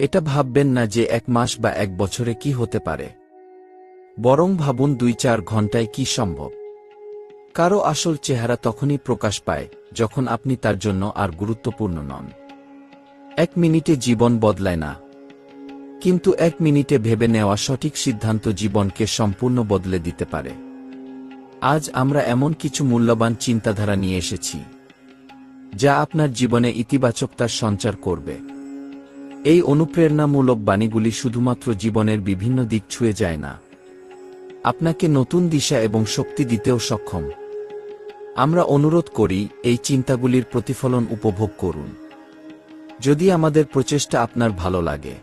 এটা ভাববেন না যে এক মাস বা এক বছরে কি হতে পারে। বরং ভাবুন দুই চার ঘন্টায় কি সম্ভব। কারও আসল চেহারা তখনই প্রকাশ পায়, যখন আপনি তার জন্য আর গুরুত্বপূর্ণ নন। এক মিনিটে জীবন বদলায় না। কিন্তু এক মিনিটে ভেবে নেওয়া সঠিক সিদ্ধান্ত জীবনকে সম্পূর্ণ বদলে দিতে পারে। আজ আমরা এমন কিছু মূল্যবান চিন্তাধারা নিয়ে এসেছি, যা আপনার জীবনে ইতিবাচকতার সঞ্চার করবে। এই অনুপ্রেরণামূলক বাণীগুলি শুধুমাত্র জীবনের বিভিন্ন দিক ছুঁয়ে যায় না। আপনাকে নতুন দিশা এবং শক্তি দিতেও সক্ষম। আমরা অনুরোধ করি, এই চিন্তাগুলির প্রতিফলন উপভোগ করুন। যদি আমাদের প্রচেষ্টা আপনার ভালো লাগে,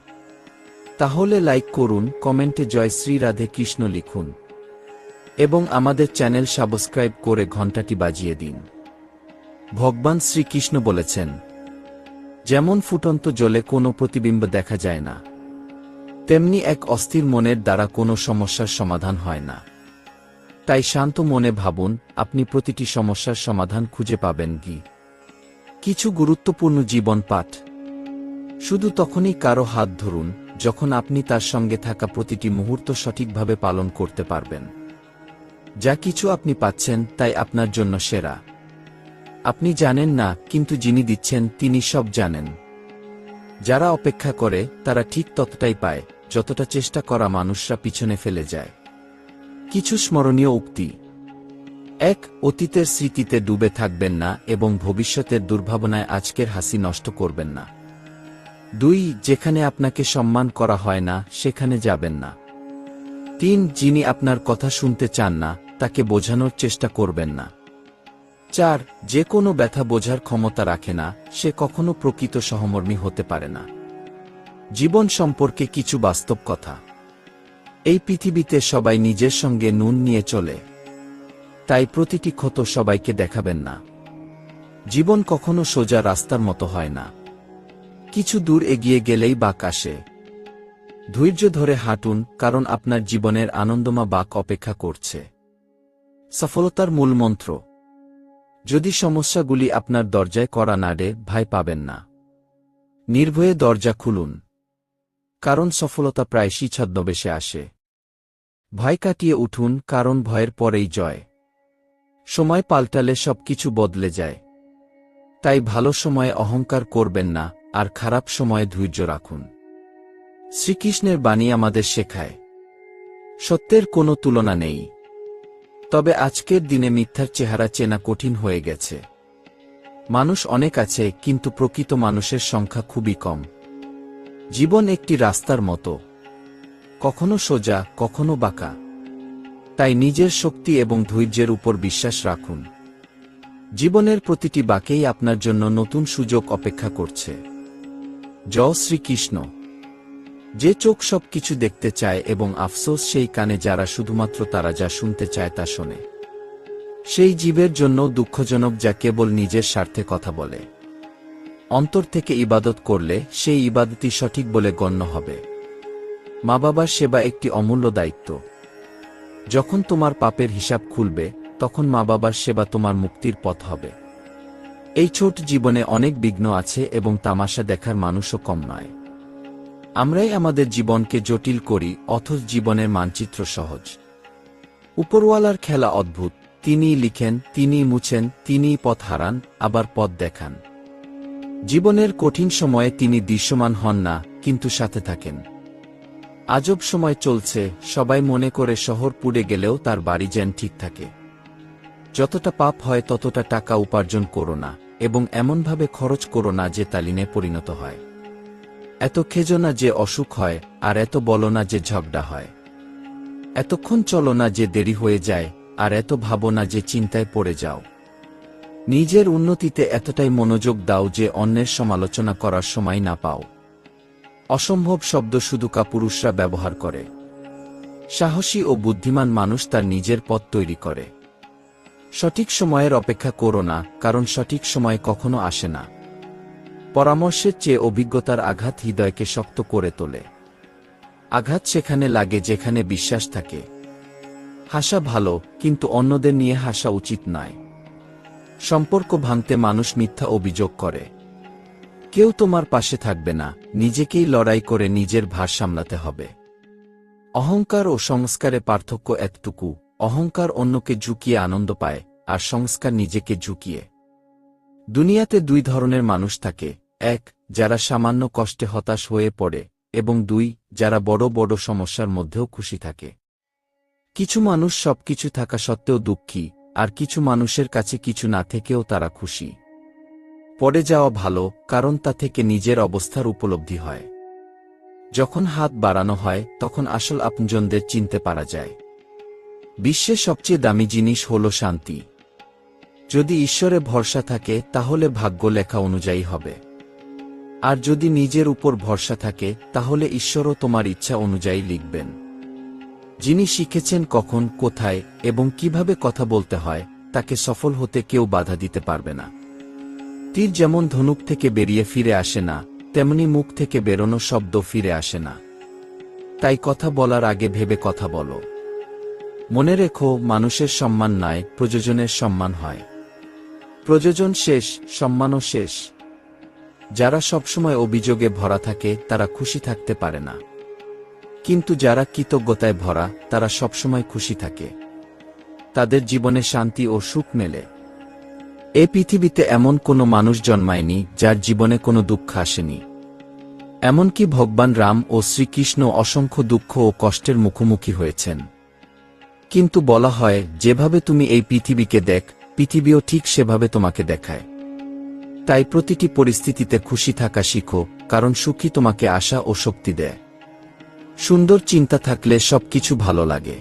তাহলে লাইক করুন, কমেন্টে জয় শ্রী রাধে কৃষ্ণ লিখুন। এবং আমাদের চ্যানেল সাবস্ক্রাইব করে ঘণ্টাটি বাজিয়ে দিন। ভগবান শ্রীকৃষ্ণ বলেছেন যেমন ফুটন্ত জলে কোনো প্রতিবিম্ব দেখা যায় না, তেমনি এক অস্থির মনের দ্বারা কোনো সমস্যার সমাধান হয় না। তাই শান্ত মনে ভাবুন, আপনি প্রতিটি সমস্যার সমাধান খুঁজে পাবেন কি? কিছু গুরুত্বপূর্ণ জীবন পাঠ। শুধু তখনই কারও হাত ধরুন, যখন আপনি তার সঙ্গে থাকা প্রতিটি মুহূর্ত সঠিকভাবে পালন করতে পারবেন। যা কিছু আপনি পাচ্ছেন, তাই আপনার জন্য সেরা। আপনি জানেন না, কিন্তু যিনি দিচ্ছেন, তিনি সব জানেন। যারা অপেক্ষা করে, তারা ঠিক ততটাই পায়, যতটা চেষ্টা করা মানুষরা পিছনে ফেলে যায়। কিছু স্মরণীয় উক্তি। এক, অতীতের স্মৃতিতে ডুবে থাকবেন না এবং ভবিষ্যতের দুর্ভাবনায় আজকের হাসি নষ্ট করবেন না। দুই, যেখানে আপনাকে সম্মান করা হয় না, সেখানে যাবেন না। তিন, যিনি আপনার কথা শুনতে চান না, তাকে বোঝানোর চেষ্টা করবেন না। চার, যে কোনো ব্যথা বোঝার ক্ষমতা রাখে না, সে কখনো প্রকৃত সহমর্মী হতে পারে না। জীবন সম্পর্কে কিছু বাস্তব কথা। এই পৃথিবীতে সবাই নিজের সঙ্গে নুন নিয়ে চলে। তাই প্রতিটি ক্ষত সবাইকে দেখাবেন না। জীবন কখনো সোজা রাস্তার মতো হয় না। কিছু দূর এগিয়ে গেলেই বাক আসে। ধৈর্য ধরে হাঁটুন, কারণ আপনার জীবনের আনন্দমা বাক অপেক্ষা করছে। সফলতার মূল মন্ত্র যদি সমস্যাগুলি আপনার দরজায় করা নাড়ে ভয় পাবেন না। নির্ভয়ে দরজা খুলুন। কারণ সফলতা প্রায়শই ছদ্মবেশে আসে। ভয় কাটিয়ে উঠুন, কারণ ভয়ের পরেই জয়। সময় পাল্টালে সবকিছু বদলে যায়। তাই ভালো সময়ে অহংকার করবেন না, আর খারাপ সময়ে ধৈর্য রাখুন। শ্রীকৃষ্ণের বাণী আমাদের শেখায়। সত্যের কোনো তুলনা নেই। তবে আজকের দিনে মিথ্যার চেহারা চেনা কঠিন হয়ে গেছে। মানুষ অনেক আছে, কিন্তু প্রকৃত মানুষের সংখ্যা খুবই কম। জীবন একটি রাস্তার মতো। কখনো সোজা, কখনো বাঁকা। তাই নিজের শক্তি এবং ধৈর্যের উপর বিশ্বাস রাখুন। জীবনের প্রতিটি বাঁকেই আপনার জন্য নতুন সুযোগ অপেক্ষা করছে। জয় শ্রীকৃষ্ণ। যে চোখ সব কিছু দেখতে চায় এবং আফসোস সেই কানে যারা শুধুমাত্র তারা যা শুনতে চায় তা শোনে। সেই জীবের জন্য দুঃখজনক যা কেবল নিজের স্বার্থে কথা বলে। অন্তর থেকে ইবাদত করলে সেই ইবাদতই সঠিক বলে গণ্য হবে। মা বাবার সেবা একটি অমূল্য দায়িত্ব। যখন তোমার পাপের হিসাব খুলবে, তখন মা বাবার সেবা তোমার মুক্তির পথ হবে। এই ছোট জীবনে অনেক বিঘ্ন আছে এবং তামাশা দেখার মানুষও কম নয়। আমরাই আমাদের জীবনকে জটিল করি, অথচ জীবনের মানচিত্র সহজ। উপরওয়ালার খেলা অদ্ভুত, তিনিই লিখেন তিনি মুছেন, তিনিই পথ হারান, আবার পথ দেখান। জীবনের কঠিন সময়ে তিনি দৃশ্যমান হন না, কিন্তু সাথে থাকেন। আজব সময় চলছে, সবাই মনে করে শহর পুড়ে গেলেও তার বাড়ি যেন ঠিক থাকে। যতটা পাপ হয় ততটা টাকা উপার্জন করো না, এবং এমনভাবে খরচ করো না যে তালিনে পরিণত হয়। এত খেজো না যে অসুখ হয়, আর এত বলো না যে ঝগড়া হয়। এতক্ষণ চলো না যে দেরি হয়ে যায়, আর এত ভাবো না যে চিন্তায় পড়ে যাও। নিজের উন্নতিতে এতটাই মনোযোগ দাও যে অন্যের সমালোচনা করার সময় না পাও। অসম্ভব শব্দ শুধু কাপুরুষরা ব্যবহার করে। সাহসী ও বুদ্ধিমান মানুষ তার নিজের পথ তৈরি করে। সঠিক সময়ের অপেক্ষা করো না, কারণ সঠিক সময় কখনো আসে না। পরামর্শের চেয়ে অভিজ্ঞতার আঘাত হৃদয়কে শক্ত করে তোলে। আঘাত সেখানে লাগে যেখানে বিশ্বাস থাকে। হাসা ভালো, কিন্তু অন্যদের নিয়ে হাসা উচিত নয়। সম্পর্ক ভাঙতে মানুষ মিথ্যা অভিযোগ করে। কেউ তোমার পাশে থাকবে না, নিজেকেই লড়াই করে নিজের ভার সামলাতে হবে। অহংকার ও সংস্কারে পার্থক্য এতটুকু, অহংকার অন্যকে ঝুঁকিয়ে আনন্দ পায়, আর সংস্কার নিজেকে ঝুঁকিয়ে। দুনিয়াতে দুই ধরনের মানুষ থাকে এক, যারা সামান্য কষ্টে হতাশ হয়ে পড়ে, এবং দুই, যারা বড় বড় সমস্যার মধ্যেও খুশি থাকে। কিছু মানুষ সবকিছু থাকা সত্ত্বেও দুঃখী, আর কিছু মানুষের কাছে কিছু না থেকেও তারা খুশি। পড়ে যাওয়া ভালো, কারণ তা থেকে নিজের অবস্থার উপলব্ধি হয়। যখন হাত বাড়ানো হয়, তখন আসল আপনজনদের চিনতে পারা যায়। বিশ্বের সবচেয়ে দামি জিনিস হল শান্তি। যদি ঈশ্বরে ভরসা থাকে, তাহলে ভাগ্য লেখা অনুযায়ী হবে। আর যদি নিজের উপর ভরসা থাকে, তাহলে ঈশ্বরও তোমার ইচ্ছা অনুযায়ী লিখবেন। যিনি শিখেছেন কখন, কোথায় এবং কীভাবে কথা বলতে হয়, তাকে সফল হতে কেউ বাধা দিতে পারবে না। তীর যেমন ধনুক থেকে বেরিয়ে ফিরে আসে না, তেমনি মুখ থেকে বেরোনো শব্দ ফিরে আসে না। তাই কথা বলার আগে ভেবে কথা বলো। মনে রেখো, মানুষের সম্মান নয় প্রযোজনের সম্মান হয়। প্রযোজন শেষ, সম্মানও শেষ। যারা সবসময় অভিযোগে ভরা থাকে, তারা খুশি থাকতে পারে না। কিন্তু যারা কৃতজ্ঞতায় ভরা, তারা সবসময় খুশি থাকে। তাদের জীবনে শান্তি ও সুখ মেলে। এ পৃথিবীতে এমন কোনো মানুষ জন্মায়নি, যার জীবনে কোনো দুঃখ আসেনি। এমনকি ভগবান রাম ও শ্রীকৃষ্ণ অসংখ্য দুঃখ ও কষ্টের মুখোমুখি হয়েছেন। কিন্তু বলা হয়, যেভাবে তুমি এই পৃথিবীকে দেখ, পৃথিবীও ঠিক সেভাবে তোমাকে দেখায়। তাই প্রতিটি পরিস্থিতিতে খুশি থাকা শিখো, কারণ সুখী তোমাকে আশা ও শক্তি দেয়। সুন্দর চিন্তা থাকলে সবকিছু ভালো লাগে।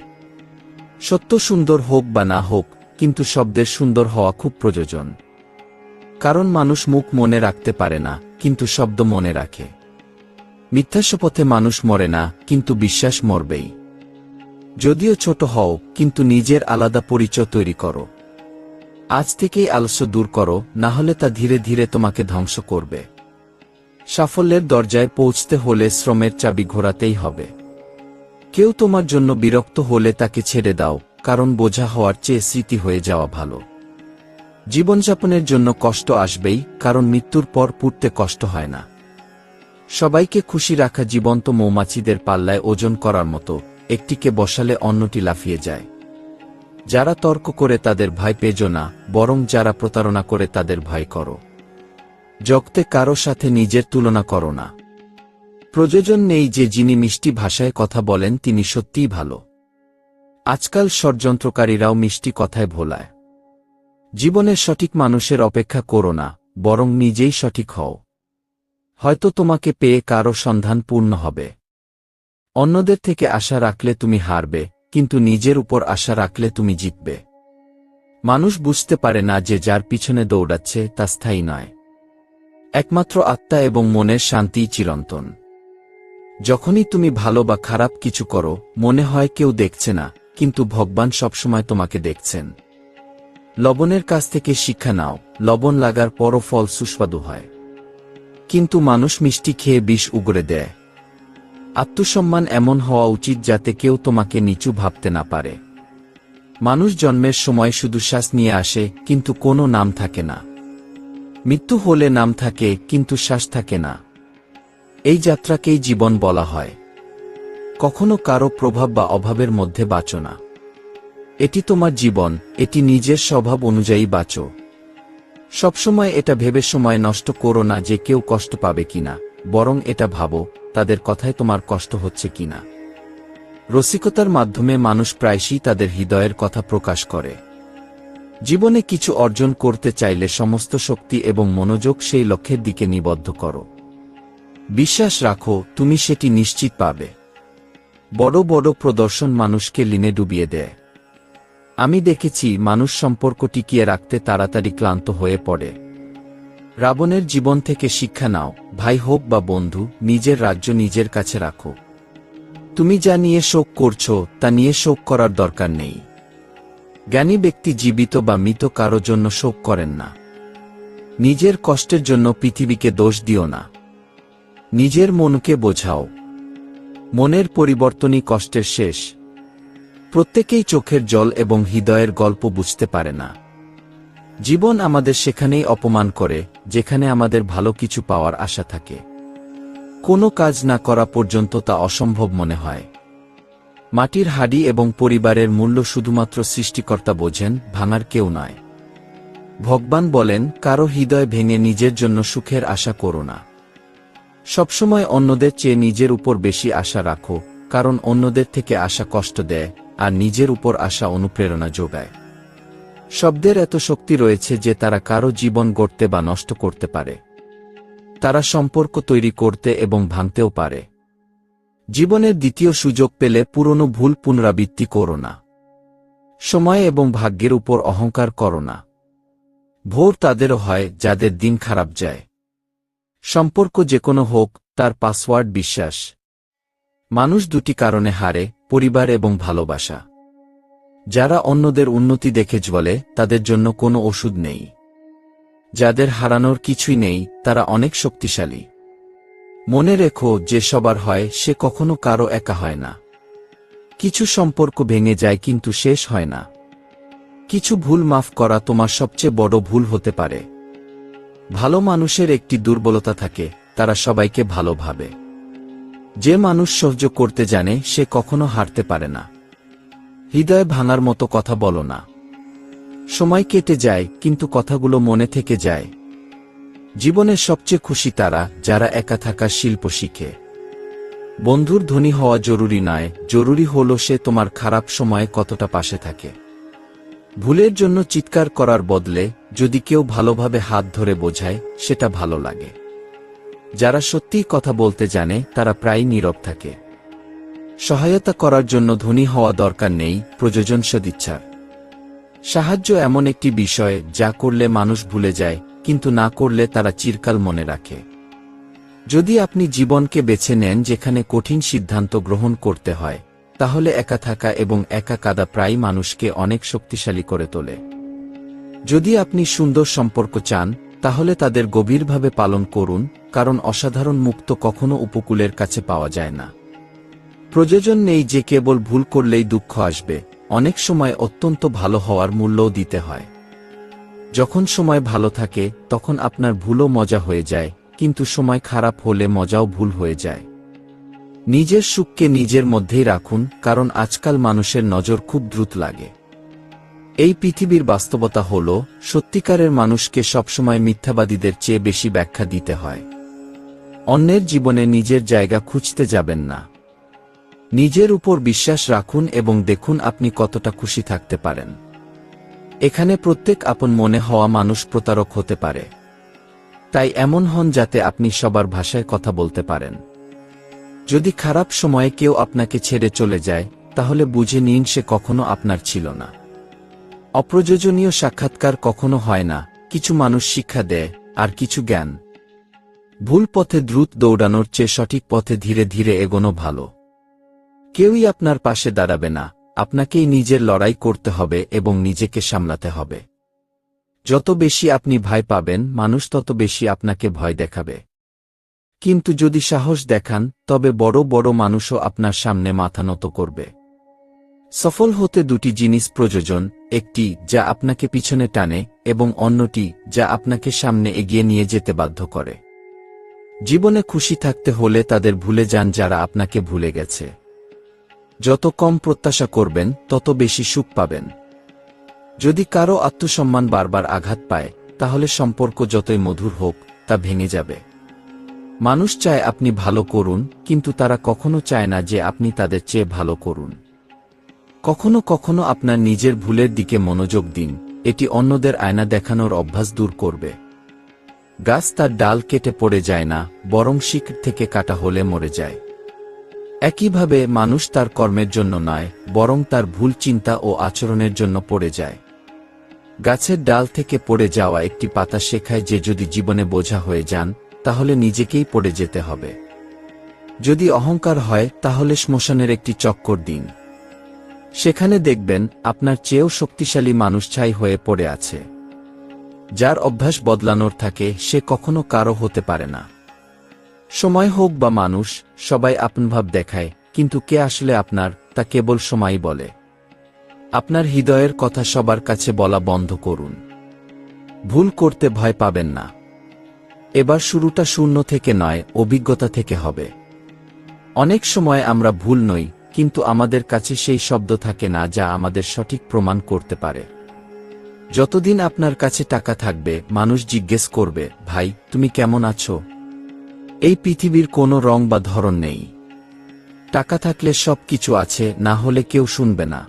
সত্য সুন্দর হোক বা না হোক, কিন্তু শব্দের সুন্দর হওয়া খুব প্রয়োজন। কারণ মানুষ মুখ মনে রাখতে পারে না, কিন্তু শব্দ মনে রাখে। মিথ্যাসপথে মানুষ মরে না, কিন্তু বিশ্বাস মরবেই। যদিও ছোট হও, কিন্তু নিজের আলাদা পরিচয় তৈরি করো। আজ থেকেই আলস্য দূর করো, না হলে তা ধীরে ধীরে তোমাকে ধ্বংস করবে। সাফল্যের দরজায় পৌঁছতে হলে শ্রমের চাবি ঘোরাতেই হবে। কেউ তোমার জন্য বিরক্ত হলে তাকে ছেড়ে দাও, কারণ বোঝা হওয়ার চেয়ে স্মৃতি হয়ে যাওয়া ভালো। জীবনযাপনের জন্য কষ্ট আসবেই, কারণ মৃত্যুর পর পুড়তে কষ্ট হয় না। সবাইকে খুশি রাখা জীবন্ত মৌমাছিদের পাল্লায় ওজন করার মতো, একটিকে বসালে অন্যটি লাফিয়ে যায়। যারা তর্ক করে তাদের ভয় পেজো না, বরং যারা প্রতারণা করে তাদের ভয় করো। জগতে কারও সাথে নিজের তুলনা করো না। প্রয়োজন নেই যে যিনি মিষ্টি ভাষায় কথা বলেন তিনি সত্যিই ভালো। আজকাল ষড়যন্ত্রকারীরাও মিষ্টি কথায় ভোলায়। জীবনের সঠিক মানুষের অপেক্ষা করো না, বরং নিজেই সঠিক হও। হয়তো তোমাকে পেয়ে কারও সন্ধান পূর্ণ হবে। অন্যদের থেকে আশা রাখলে তুমি হারবে কিন্তু নিজের উপর আশা রাখলে তুমি জিতবে। মানুষ বুঝতে পারে না যে যার পিছনে দৌড়াচ্ছে তা স্থায়ী নয়। একমাত্র আত্মা এবং মনের শান্তিই চিরন্তন। যখনই তুমি ভালো বা খারাপ কিছু করো, মনে হয় কেউ দেখছে না, কিন্তু ভগবান সবসময় তোমাকে দেখছেন। লবণের কাছ থেকে শিক্ষা নাও, লবণ লাগার পরও ফল সুস্বাদু হয়। কিন্তু মানুষ মিষ্টি খেয়ে বিষ উগড়ে দেয়। আত্মসম্মান এমন হওয়া উচিত যাতে কেউ তোমাকে নিচু ভাবতে না পারে। মানুষ জন্মের সময় শুধু শ্বাস নিয়ে আসে, কিন্তু কোনো নাম থাকে না। মৃত্যু হলে নাম থাকে, কিন্তু শ্বাস থাকে না। এই যাত্রাকেই জীবন বলা হয়। কখনো কারও প্রভাব বা অভাবের মধ্যে বাঁচো না। এটি তোমার জীবন, এটি নিজের স্বভাব অনুযায়ী বাঁচো। সবসময় এটা ভেবে সময় নষ্ট করো না যে কেউ কষ্ট পাবে কিনা। বরং এটা ভাবো, তাদের কথায় তোমার কষ্ট হচ্ছে কিনা। রসিকতার মাধ্যমে মানুষ প্রায়শই তাদের হৃদয়ের কথা প্রকাশ করে। জীবনে কিছু অর্জন করতে চাইলে সমস্ত শক্তি এবং মনোযোগ সেই লক্ষ্যের দিকে নিবদ্ধ করো। বিশ্বাস রাখো, তুমি সেটি নিশ্চিত পাবে। বড় বড় প্রদর্শন মানুষকে লিনে ডুবিয়ে দেয়। আমি দেখেছি, মানুষ সম্পর্ক টিকিয়ে রাখতে তাড়াতাড়ি ক্লান্ত হয়ে পড়ে। রাবণের জীবন থেকে শিক্ষা নাও, ভাই হোক বা বন্ধু, নিজের রাজ্য নিজের কাছে রাখো। তুমি যা নিয়ে শোক করছ, তা নিয়ে শোক করার দরকার নেই। জ্ঞানী ব্যক্তি জীবিত বা মৃত কারও জন্য শোক করেন না। নিজের কষ্টের জন্য পৃথিবীকে দোষ দিও না। নিজের মনকে বোঝাও। মনের পরিবর্তনই কষ্টের শেষ। প্রত্যেকেই চোখের জল এবং হৃদয়ের গল্প বুঝতে পারে না। জীবন আমাদের সেখানেই অপমান করে, যেখানে আমাদের ভালো কিছু পাওয়ার আশা থাকে। কোনো কাজ না করা পর্যন্ত তা অসম্ভব মনে হয়। মাটির হাড়ি এবং পরিবারের মূল্য শুধুমাত্র সৃষ্টিকর্তা বোঝেন, ভাঙার কেউ নয়। ভগবান বলেন, কারও হৃদয় ভেঙে নিজের জন্য সুখের আশা করো না। সবসময় অন্যদের চেয়ে নিজের উপর বেশি আশা রাখো, কারণ অন্যদের থেকে আশা কষ্ট দেয়, আর নিজের উপর আশা অনুপ্রেরণা যোগায়। শব্দের এত শক্তি রয়েছে যে তারা কারও জীবন গড়তে বা নষ্ট করতে পারে। তারা সম্পর্ক তৈরি করতে এবং ভাঙতেও পারে। জীবনের দ্বিতীয় সুযোগ পেলে পুরনো ভুল পুনরাবৃত্তি করো না। সময় এবং ভাগ্যের উপর অহংকার করো না। ভোর তাদেরও হয় যাদের দিন খারাপ যায়। সম্পর্ক যে কোনো হোক, তার পাসওয়ার্ড বিশ্বাস। মানুষ দুটি কারণে হারে, পরিবার এবং ভালোবাসা। যারা অন্যদের উন্নতি দেখে জ্বলে তাদের জন্য কোনো ওষুধ নেই। যাদের হারানোর কিছুই নেই, তারা অনেক শক্তিশালী। মনে রেখো, যে সবার হয়, সে কখনো কারও একা হয় না। কিছু সম্পর্ক ভেঙে যায়, কিন্তু শেষ হয় না। কিছু ভুল মাফ করা তোমার সবচেয়ে বড় ভুল হতে পারে। ভালো মানুষের একটি দুর্বলতা থাকে, তারা সবাইকে ভালোভাবে যে মানুষ সহ্য করতে জানে, সে কখনো হারতে পারে না। হৃদয় ভাঙার মতো কথা বলো না। সময় কেটে যায়, কিন্তু কথাগুলো মনে থেকে যায়। জীবনের সবচেয়ে খুশি তারা, যারা একা থাকার শিল্প শিখে। বন্ধুর ধনী হওয়া জরুরি নয়, জরুরি হল সে তোমার খারাপ সময়ে কতটা পাশে থাকে। ভুলের জন্য চিৎকার করার বদলে, যদি কেউ ভালোভাবে হাত ধরে বোঝায়, সেটা ভালো লাগে। যারা সত্যিই কথা বলতে জানে, তারা প্রায় নীরব থাকে। সহায়তা করার জন্য ধনী হওয়া দরকার নেই, প্রযোজন সদিচ্ছার। সাহায্য এমন একটি বিষয় যা করলে মানুষ ভুলে যায়, কিন্তু না করলে তারা চিরকাল মনে রাখে। যদি আপনি জীবনকে বেছে নেন যেখানে কঠিন সিদ্ধান্ত গ্রহণ করতে হয়, তাহলে একা থাকা এবং একা কাদা প্রায় মানুষকে অনেক শক্তিশালী করে তোলে। যদি আপনি সুন্দর সম্পর্ক চান, তাহলে তাদের গভীরভাবে পালন করুন, কারণ অসাধারণ মুক্ত কখনো উপকূলের কাছে পাওয়া যায় না। প্রয়োজন নেই যে কেবল ভুল করলেই দুঃখ আসবে, অনেক সময় অত্যন্ত ভালো হওয়ার মূল্যও দিতে হয়। যখন সময় ভালো থাকে, তখন আপনার ভুলও মজা হয়ে যায়, কিন্তু সময় খারাপ হলে মজাও ভুল হয়ে যায়। নিজের সুখকে নিজের মধ্যেই রাখুন, কারণ আজকাল মানুষের নজর খুব দ্রুত লাগে। এই পৃথিবীর বাস্তবতা হল, সত্যিকারের মানুষকে সবসময় মিথ্যাবাদীদের চেয়ে বেশি ব্যাখ্যা দিতে হয়। অন্যের জীবনে নিজের জায়গা খুঁজতে যাবেন না। নিজের উপর বিশ্বাস রাখুন এবং দেখুন আপনি কতটা খুশি থাকতে পারেন। এখানে প্রত্যেক আপন মনে হওয়া মানুষ প্রতারক হতে পারে। তাই এমন হন যাতে আপনি সবার ভাষায় কথা বলতে পারেন। যদি খারাপ সময়ে কেউ আপনাকে ছেড়ে চলে যায়, তাহলে বুঝে নিন সে কখনো আপনার ছিল না। অপ্রয়োজনীয় সাক্ষাৎকার কখনো হয় না, কিছু মানুষ শিক্ষা দেয়, আর কিছু জ্ঞান। ভুল পথে দ্রুত দৌড়ানোর চেয়ে সঠিক পথে ধীরে ধীরে এগোনো ভালো। কেউই আপনার পাশে দাঁড়াবে না, আপনাকেই নিজের লড়াই করতে হবে এবং নিজেকে সামলাতে হবে। যত বেশি আপনি ভয় পাবেন, মানুষ তত বেশি আপনাকে ভয় দেখাবে। কিন্তু যদি সাহস দেখান, তবে বড় বড় মানুষও আপনার সামনে মাথা নত করবে। সফল হতে দুটি জিনিস প্রয়োজন, একটি যা আপনাকে পিছনে টানে এবং অন্যটি যা আপনাকে সামনে এগিয়ে নিয়ে যেতে বাধ্য করে। জীবনে খুশি থাকতে হলে তাদের ভুলে যান যারা আপনাকে ভুলে গেছে। যত কম প্রত্যাশা করবেন, তত বেশি সুখ পাবেন। যদি কারও আত্মসম্মান বারবার আঘাত পায়, তাহলে সম্পর্ক যতই মধুর হোক, তা ভেঙে যাবে। মানুষ চায় আপনি ভালো করুন, কিন্তু তারা কখনো চায় না যে আপনি তাদের চেয়ে ভালো করুন। কখনো কখনো আপনার নিজের ভুলের দিকে মনোযোগ দিন, এটি অন্যদের আয়না দেখানোর অভ্যাস দূর করবে। গাছ তার ডাল কেটে পড়ে যায় না, বরং শিক থেকে কাটা হলে মরে যায়। একইভাবে মানুষ তার কর্মের জন্য নয়, বরং তার ভুল চিন্তা ও আচরণের জন্য পড়ে যায়। গাছের ডাল থেকে পড়ে যাওয়া একটি পাতা শেখায় যে যদি জীবনে বোঝা হয়ে যান, তাহলে নিজেকেই পড়ে যেতে হবে। যদি অহংকার হয়, তাহলে শ্মশানের একটি চক্কর দিন। সেখানে দেখবেন, আপনার চেয়েও শক্তিশালী মানুষ ছাই হয়ে পড়ে আছে। যার অভ্যাস বদলানোর থাকে, সে কখনো কারও হতে পারে না। সময় হোক বা মানুষ, সবাই আপনভাব দেখায়, কিন্তু কে আসলে আপনার, তা কেবল সময় বলে। আপনার হৃদয়ের কথা সবার কাছে বলা বন্ধ করুন। ভুল করতে ভয় পাবেন না। এবার শুরুটা শূন্য থেকে নয়, অভিজ্ঞতা থেকে হবে। অনেক সময় আমরা ভুল নই, কিন্তু আমাদের কাছে সেই শব্দ থাকে না যা আমাদের সঠিক প্রমাণ করতে পারে। যতদিন আপনার কাছে টাকা থাকবে, মানুষ জিজ্ঞেস করবে, ভাই, তুমি কেমন আছো? এই পৃথিবীর কোনো রং বা ধরন নেই। টাকা থাকলে সব কিছু আছে, না হলে কেউ শুনবে না।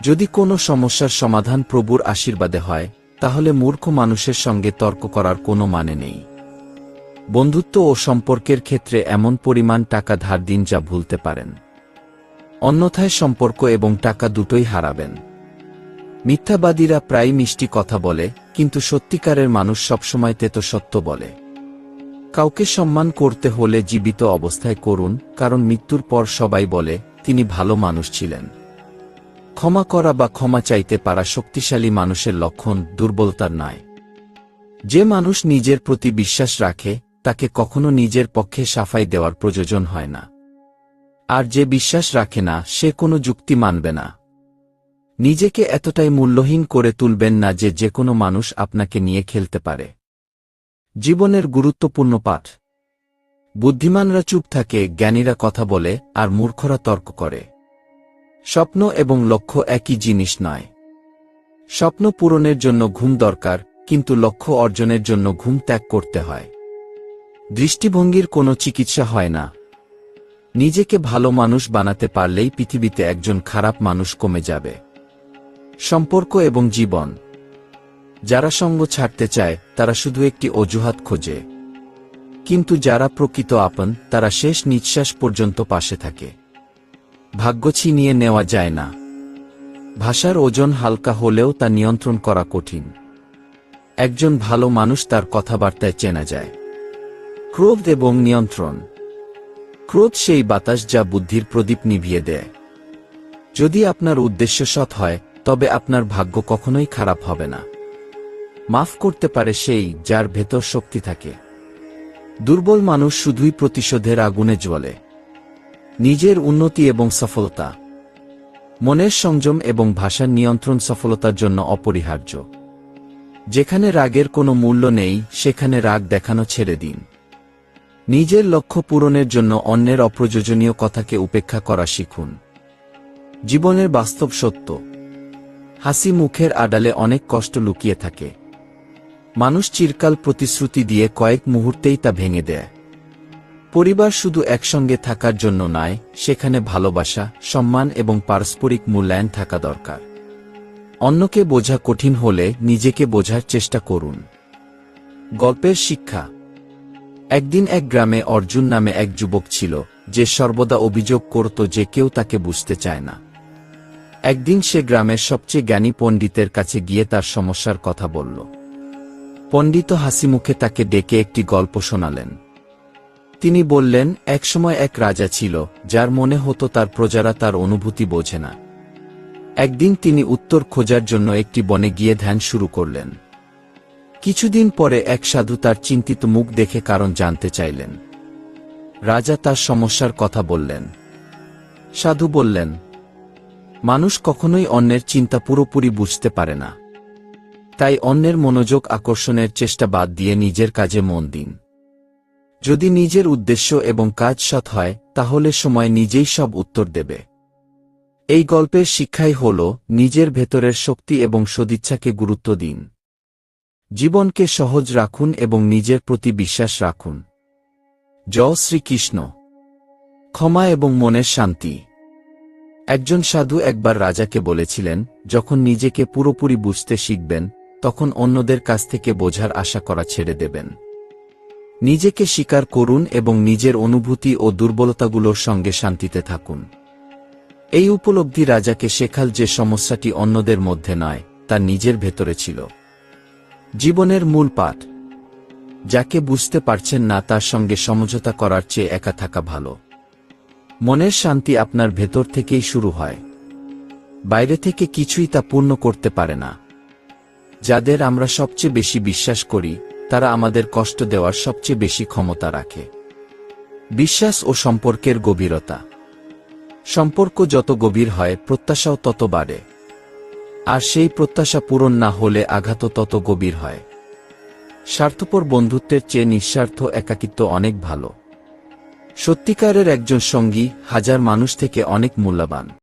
যদি কোনো সমস্যার সমাধান প্রভুর আশীর্বাদে হয়, তাহলে মূর্খ মানুষের সঙ্গে তর্ক করার কোনো মানে নেই। বন্ধুত্ব ও সম্পর্কের ক্ষেত্রে এমন পরিমাণ টাকা ধার দিন যা ভুলতে পারেন। অন্যথায় সম্পর্ক এবং টাকা দুটোই হারাবেন। মিথ্যাবাদীরা প্রায় মিষ্টি কথা বলে, কিন্তু সত্যিকারের মানুষ সবসময় তেতো সত্য বলে। কাউকে সম্মান করতে হলে জীবিত অবস্থায় করুন, কারণ মৃত্যুর পর সবাই বলে, তিনি ভালো মানুষ ছিলেন। ক্ষমা করা বা ক্ষমা চাইতে পারা শক্তিশালী মানুষের লক্ষণ দুর্বলতার নয় যে মানুষ নিজের প্রতি বিশ্বাস রাখে, তাকে কখনো নিজের পক্ষে সাফাই দেওয়ার প্রয়োজন হয় না। আর যে বিশ্বাস রাখে না, সে কোনো যুক্তি মানবে না। নিজেকে এতটাই মূল্যহীন করে তুলবেন না যে যে কোনো মানুষ আপনাকে নিয়ে খেলতে পারে। জীবনের গুরুত্বপূর্ণ পাঠ। বুদ্ধিমানরা চুপ থাকে, জ্ঞানীরা কথা বলে, আর মূর্খরা তর্ক করে। স্বপ্ন এবং লক্ষ্য একই জিনিস নয়। স্বপ্ন পূরণের জন্য ঘুম দরকার, কিন্তু লক্ষ্য অর্জনের জন্য ঘুম ত্যাগ করতে হয়। দৃষ্টিভঙ্গির কোনো চিকিৎসা হয় না। নিজেকে ভালো মানুষ বানাতে পারলেই পৃথিবীতে একজন খারাপ মানুষ কমে যাবে। সম্পর্ক এবং জীবন। যারা সঙ্গ ছাড়তে চায়, তারা শুধু একটি অজুহাত খোঁজে। কিন্তু যারা প্রকৃত আপন, তারা শেষ নিঃশ্বাস পর্যন্ত পাশে থাকে। ভাগ্য ছিনিয়ে নেওয়া যায় না। ভাষার ওজন হালকা হলেও তা নিয়ন্ত্রণ করা কঠিন। একজন ভালো মানুষ তার কথাবার্তায় চেনা যায়। ক্রোধ এবং নিয়ন্ত্রণ। ক্রোধ সেই বাতাস যা বুদ্ধির প্রদীপ নিভিয়ে দেয়। যদি আপনার উদ্দেশ্য সৎ হয়, তবে আপনার ভাগ্য কখনোই খারাপ হবে না। মাফ করতে পারে সেই যার ভেতর শক্তি থাকে। দুর্বল মানুষ শুধুই প্রতিশোধের আগুনে জ্বলে। নিজের উন্নতি এবং সফলতা। মনের সংযম এবং ভাষার নিয়ন্ত্রণ সফলতার জন্য অপরিহার্য। যেখানে রাগের কোনো মূল্য নেই, সেখানে রাগ দেখানো ছেড়ে দিন। নিজের লক্ষ্য পূরণের জন্য অন্যের অপ্রয়োজনীয় কথাকে উপেক্ষা করা শিখুন। জীবনের বাস্তব সত্য। হাসি মুখের আড়ালে অনেক কষ্ট লুকিয়ে থাকে। মানুষ চিরকাল প্রতিশ্রুতি দিয়ে কয়েক মুহূর্তেই তা ভেঙে দেয়। পরিবার শুধু একসঙ্গে থাকার জন্য নয়, সেখানে ভালোবাসা, সম্মান এবং পারস্পরিক মূল্যায়ন থাকা দরকার। অন্যকে বোঝা কঠিন হলে নিজেকে বোঝার চেষ্টা করুন। গল্পের শিক্ষা। একদিন এক গ্রামে অর্জুন নামে এক যুবক ছিল, যে সর্বদা অভিযোগ করত যে কেউ তাকে বুঝতে চায় না। একদিন সে গ্রামের সবচেয়ে জ্ঞানী পণ্ডিতের কাছে গিয়ে তার সমস্যার কথা বলল। পণ্ডিত হাসিমুখে তাকে ডেকে একটি গল্প শোনালেন। তিনি বললেন, একসময় এক রাজা ছিল, যার মনে হতো তার প্রজারা তার অনুভূতি বোঝে না। একদিন তিনি উত্তর খোঁজার জন্য একটি বনে গিয়ে ধ্যান শুরু করলেন। কিছুদিন পরে এক সাধু তার চিন্তিত মুখ দেখে কারণ জানতে চাইলেন। রাজা তার সমস্যার কথা বললেন। সাধু বললেন, মানুষ কখনোই অন্যের চিন্তা পুরোপুরি বুঝতে পারে না। তাই অন্যের মনোযোগ আকর্ষণের চেষ্টা বাদ দিয়ে নিজের কাজে মন দিন। যদি নিজের উদ্দেশ্য এবং কাজ সৎ হয়, তাহলে সময় নিজেই সব উত্তর দেবে। এই গল্পের শিক্ষাই হল, নিজের ভেতরের শক্তি এবং সদিচ্ছাকে গুরুত্ব দিন। জীবনকে সহজ রাখুন এবং নিজের প্রতি বিশ্বাস রাখুন। জয় শ্রীকৃষ্ণ। ক্ষমা এবং মনের শান্তি। একজন সাধু একবার রাজাকে বলেছিলেন, যখন নিজেকে পুরোপুরি বুঝতে শিখবেন তখন অন্যদের কাছ থেকে বোঝার আশা করা ছেড়ে দেবেন। নিজেকে স্বীকার করুন এবং নিজের অনুভূতি ও দুর্বলতাগুলোর সঙ্গে শান্তিতে থাকুন। এই উপলব্ধি রাজাকে শেখাল যে সমস্যাটি অন্যদের মধ্যে নয়, তা নিজের ভেতরে ছিল। জীবনের মূল পাঠ। যাকে বুঝতে পারছেন না, তার সঙ্গে সমঝোতা করার চেয়ে একা থাকা ভালো। মনের শান্তি আপনার ভেতর থেকেই শুরু হয়। বাইরে থেকে কিছুই তা পূর্ণ করতে পারে না। যাদের আমরা সবচেয়ে বেশি বিশ্বাস করি, তারা আমাদের কষ্ট দেওয়ার সবচেয়ে বেশি ক্ষমতা রাখে। বিশ্বাস ও সম্পর্কের গভীরতা। সম্পর্ক যত গভীর হয়, প্রত্যাশাও তত বাড়ে। আর সেই প্রত্যাশা পূরণ না হলে আঘাতও তত গভীর হয়। স্বার্থপর বন্ধুত্বের চেয়ে নিঃস্বার্থ একাকিত্ব অনেক ভালো। সত্যিকারের একজন সঙ্গী হাজার মানুষ থেকে অনেক মূল্যবান।